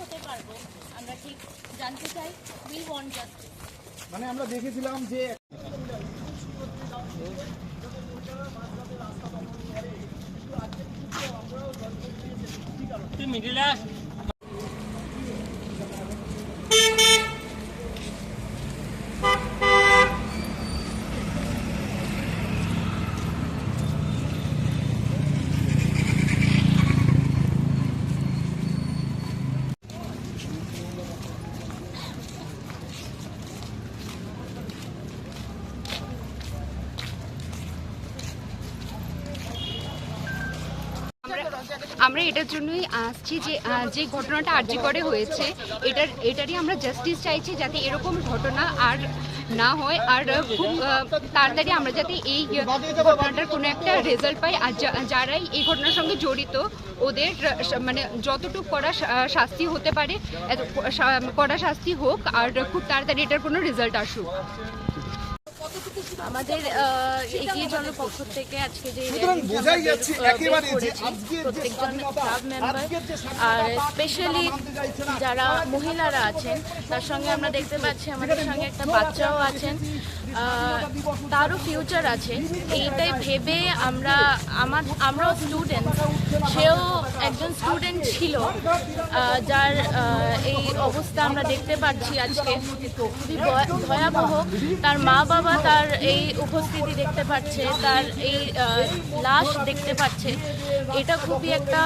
হতে পারব। আমরা ঠিক জানতে চাই উই ওয়ান্ট জাস্টিস মানে আমরা দেখেছিলাম যে মিডিল মিডিলে আমরা এটার জন্যই আসছি যে যে ঘটনাটা আর্জি করে হয়েছে, এটার, এটারই আমরা জাস্টিস চাইছি যাতে এরকম ঘটনা আর না হয়, আর খুব তাড়াতাড়ি আমরা যাতে এই ঘটনাটার কোনো একটা রেজাল্ট পাই। আর যারাই এই ঘটনার সঙ্গে জড়িত, ওদের মানে যতটুকু করা শাস্তি হতে পারে কড়া শাস্তি হোক, আর খুব তাড়াতাড়ি এটার কোনো রেজাল্ট আসুক। আমাদের আহ, এগিয়ে চলার পক্ষ থেকে আজকে যে বোঝাই যাচ্ছে একেবারে যে প্রত্যেকজন ক্লাব মেম্বার আর স্পেশালি। যারা মহিলারা আছেন তার সঙ্গে আমরা দেখতে পাচ্ছি আমাদের সঙ্গে একটা বাচ্চাও আছেন তারও ফিউচার আছে। এইটাই ভেবে আমরা, আমার, আমরাও স্টুডেন্ট সেও একজন স্টুডেন্ট ছিল যার এই অবস্থা আমরা দেখতে পাচ্ছি আজকে। খুবই ভয়াবহ। তার মা বাবা তার এই উপস্থিতি দেখতে পাচ্ছে, তার এই লাশ দেখতে পাচ্ছে। এটা খুবই একটা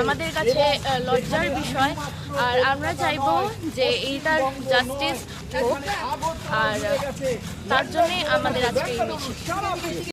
আমাদের কাছে লজ্জার বিষয়। আর আমরা চাইব যে এইটার জাস্টিস হোক আর তার জন্যে আমাদের আজকে